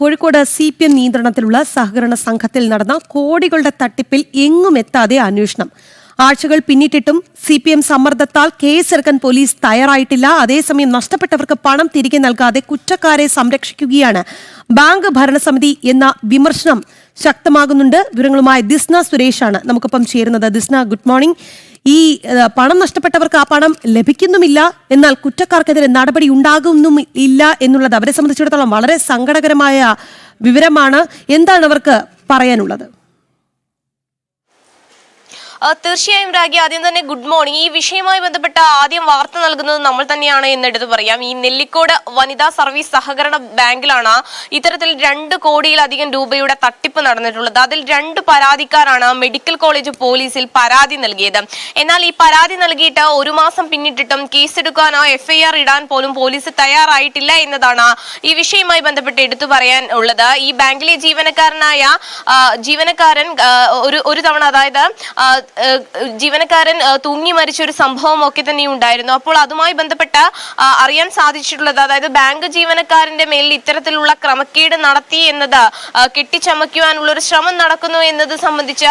Kozhikode C P M നിയന്ത്രണത്തിലുള്ള സഹകരണ സംഘത്തിൽ നടന്ന കോടികളുടെ തട്ടിപ്പിൽ എങ്ങും എത്താതെ അന്വേഷണം. ആഴ്ചകൾ പിന്നിട്ടിട്ടും സി പി എം സമ്മർദ്ദത്താൽ കേസെടുക്കാൻ പോലീസ് തയ്യാറായിട്ടില്ല. അതേസമയം നഷ്ടപ്പെട്ടവർക്ക് പണം തിരികെ നൽകാതെ കുറ്റക്കാരെ സംരക്ഷിക്കുകയാണ് ബാങ്ക് ഭരണസമിതി എന്ന വിമർശനം ശക്തമാകുന്നുണ്ട്. വിവരങ്ങളുമായി ദിസ്ന സുരേഷാണ് നമുക്കൊപ്പം ചേരുന്നത്. Disna good morning. ഈ പണം നഷ്ടപ്പെട്ടവർക്ക് ആ പണം ലഭിക്കുന്നുമില്ല. എന്നാൽ കുറ്റക്കാർക്കെതിരെ നടപടി ഉണ്ടാകുന്നും ഇല്ല എന്നുള്ളത് അവരെ സംബന്ധിച്ചിടത്തോളം വളരെ സങ്കടകരമായ വിവരമാണ്. എന്താണ് അവർക്ക് പറയാനുള്ളത്? തീർച്ചയായും രാഗി ആദ്യം തന്നെ ഗുഡ് മോർണിംഗ് ഈ വിഷയവുമായി ബന്ധപ്പെട്ട ആദ്യം വാർത്ത നൽകുന്നത് നമ്മൾ തന്നെയാണ് എന്നെടുത്ത് പറയാം. ഈ നെല്ലിക്കോട് വനിതാ സർവീസ് സഹകരണ ബാങ്കിലാണ് ഇത്തരത്തിൽ രണ്ട് കോടിയിലധികം രൂപയുടെ തട്ടിപ്പ് നടന്നിട്ടുള്ളത്. അതിൽ രണ്ട് പരാതിക്കാരാണ് മെഡിക്കൽ കോളേജ് പോലീസിൽ പരാതി നൽകിയത്. എന്നാൽ ഈ പരാതി നൽകിയിട്ട് ഒരു മാസം പിന്നിട്ടിട്ടും കേസെടുക്കാനോ എഫ്ഐആർ ഇടാൻ പോലും പോലീസ് തയ്യാറായിട്ടില്ല എന്നതാണ് ഈ വിഷയവുമായി ബന്ധപ്പെട്ട് എടുത്തു പറയാൻ ഉള്ളത്. ഈ ബാങ്കിലെ ജീവനക്കാരനായ ജീവനക്കാരൻ ഒരു ഒരു തവണ അതായത് ജീവനക്കാരൻ തൂങ്ങി മരിച്ച ഒരു സംഭവം ഒക്കെ തന്നെ ഉണ്ടായിരുന്നു. അപ്പോൾ അതുമായി ബന്ധപ്പെട്ട അറിയാൻ സാധിച്ചിട്ടുള്ളത് അതായത് ബാങ്ക് ജീവനക്കാരന്റെ മേലിൽ ഇത്തരത്തിലുള്ള ക്രമക്കേട് നടത്തി എന്നത് കെട്ടിച്ചമയ്ക്കുവാനുള്ള ഒരു ശ്രമം നടക്കുന്നു എന്നത് സംബന്ധിച്ച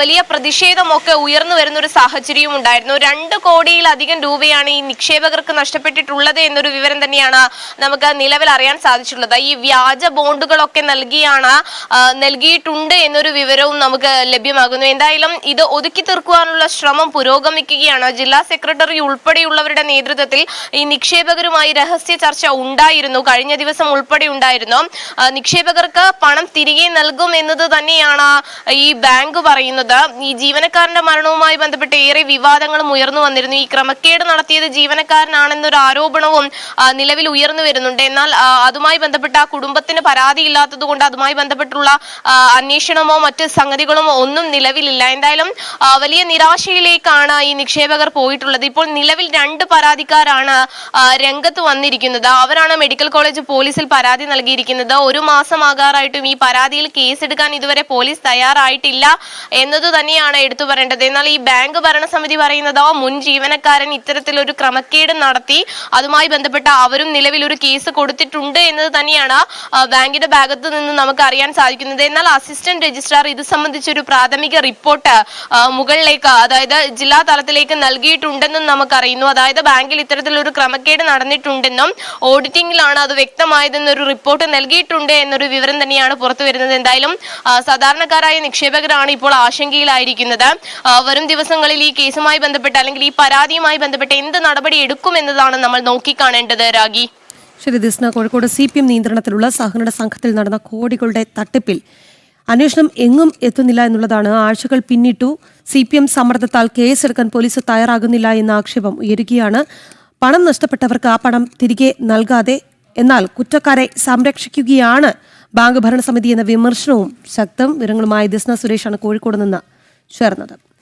വലിയ പ്രതിഷേധമൊക്കെ ഉയർന്നു വരുന്ന ഒരു സാഹചര്യവും ഉണ്ടായിരുന്നു. രണ്ട് കോടിയിലധികം രൂപയാണ് ഈ നിക്ഷേപകർക്ക് നഷ്ടപ്പെട്ടിട്ടുള്ളത് എന്നൊരു വിവരം തന്നെയാണ് നമുക്ക് നിലവിൽ അറിയാൻ സാധിച്ചിട്ടുള്ളത്. ഈ വ്യാജ ബോണ്ടുകളൊക്കെ നൽകിയാണ് നൽകിയിട്ടുണ്ട് എന്നൊരു വിവരവും നമുക്ക് ലഭ്യമാകുന്നു. എന്തായാലും ഇത് ഒതുക്കി തീർക്കുവാനുള്ള ശ്രമം പുരോഗമിക്കുകയാണ്. ജില്ലാ സെക്രട്ടറി ഉൾപ്പെടെയുള്ളവരുടെ നേതൃത്വത്തിൽ ഈ നിക്ഷേപകരുമായി രഹസ്യ ചർച്ച ഉണ്ടായിരുന്നു. കഴിഞ്ഞ ദിവസം ഉൾപ്പെടെ ഉണ്ടായിരുന്നു. നിക്ഷേപകർക്ക് പണം തിരികെ നൽകും എന്നത് തന്നെയാണ് ഈ ബാങ്ക് പറയുന്നത്. ഈ ജീവനക്കാരന്റെ മരണവുമായി ബന്ധപ്പെട്ട് ഏറെ വിവാദങ്ങളും ഉയർന്നു വന്നിരുന്നു. ഈ ക്രമക്കേട് നടത്തിയത് ജീവനക്കാരനാണെന്നൊരു ആരോപണവും നിലവിൽ ഉയർന്നു വരുന്നുണ്ട്. എന്നാൽ അതുമായി ബന്ധപ്പെട്ട ആ കുടുംബത്തിന് ഇല്ലാത്തത് അതുമായി ബന്ധപ്പെട്ടുള്ള അന്വേഷണമോ മറ്റ് സംഗതികളോ ഒന്നും നിലവിലില്ല. എന്തായാലും വലിയ നിരാശയിലേക്കാണ് ഈ നിക്ഷേപകർ പോയിട്ടുള്ളത്. ഇപ്പോൾ നിലവിൽ രണ്ട് പരാതിക്കാരാണ് രംഗത്ത് വന്നിരിക്കുന്നത്. അവരാണ് മെഡിക്കൽ കോളേജ് പോലീസിൽ പരാതി നൽകിയിരിക്കുന്നത്. ഒരു മാസമാകാറായിട്ടും ഈ പരാതിയിൽ കേസെടുക്കാൻ ഇതുവരെ പോലീസ് തയ്യാറായിട്ടില്ല എന്നത് തന്നെയാണ് എടുത്തു പറയേണ്ടത്. എന്നാൽ ഈ ബാങ്ക് ഭരണസമിതി പറയുന്നത് മുൻ ജീവനക്കാരൻ ഇത്തരത്തിലൊരു ക്രമക്കേട് നടത്തി അതുമായി ബന്ധപ്പെട്ട അവരും നിലവിൽ ഒരു കേസ് കൊടുത്തിട്ടുണ്ട് എന്നത് തന്നെയാണ് ബാങ്കിന്റെ ഭാഗത്ത് നിന്ന് നമുക്ക് അറിയാൻ സാധിക്കുന്നത്. എന്നാൽ അസിസ്റ്റന്റ് രജിസ്ട്രാർ ഇത് സംബന്ധിച്ചൊരു പ്രാഥമിക റിപ്പോർട്ട് മുകളിലേക്ക് അതായത് ജില്ലാ തലത്തിലേക്ക് നൽകിയിട്ടുണ്ടെന്നും നമുക്കറിയുന്നു. അതായത് ബാങ്കിൽ ഇത്തരത്തിലൊരു ക്രമക്കേട് നടന്നിട്ടുണ്ടെന്നും ഓഡിറ്റിംഗിലാണ് അത് വ്യക്തമായതെന്നൊരു റിപ്പോർട്ട് നൽകിയിട്ടുണ്ട് എന്നൊരു വിവരം തന്നെയാണ് പുറത്തു വരുന്നത്. എന്തായാലും സാധാരണക്കാരായ നിക്ഷേപകരാണ് ഇപ്പോൾ ആശങ്കയിലായിരിക്കുന്നത്. വരും ദിവസങ്ങളിൽ ഈ കേസുമായി ബന്ധപ്പെട്ട് അല്ലെങ്കിൽ ഈ പരാതിയുമായി ബന്ധപ്പെട്ട് എന്ത് നടപടി എടുക്കുമെന്നതാണ് നമ്മൾ നോക്കിക്കാണേണ്ടത് രാഗി. ശരി Disna Kozhikode C P M നിയന്ത്രണത്തിലുള്ള സഹകരണ സംഘത്തിൽ നടന്ന കോടികളുടെ തട്ടിപ്പിൽ അന്വേഷണം എങ്ങും എത്തുന്നില്ല എന്നുള്ളതാണ്. ആഴ്ചകൾ പിന്നിട്ടു സി പി എം സമ്മർദ്ദത്താൽ കേസെടുക്കാൻ പോലീസ് തയ്യാറാകുന്നില്ല എന്ന ആക്ഷേപം ഉയരുകയാണ്. പണം നഷ്ടപ്പെട്ടവർക്ക് ആ പണം തിരികെ നൽകാതെ എന്നാൽ കുറ്റക്കാരെ സംരക്ഷിക്കുകയാണ് ബാങ്ക് ഭരണസമിതി എന്ന വിമർശനവും ശക്തം വിവരങ്ങളുമായി ദിസ്ന സുരേഷാണ് കോഴിക്കോട് നിന്ന് ചേർന്നത്.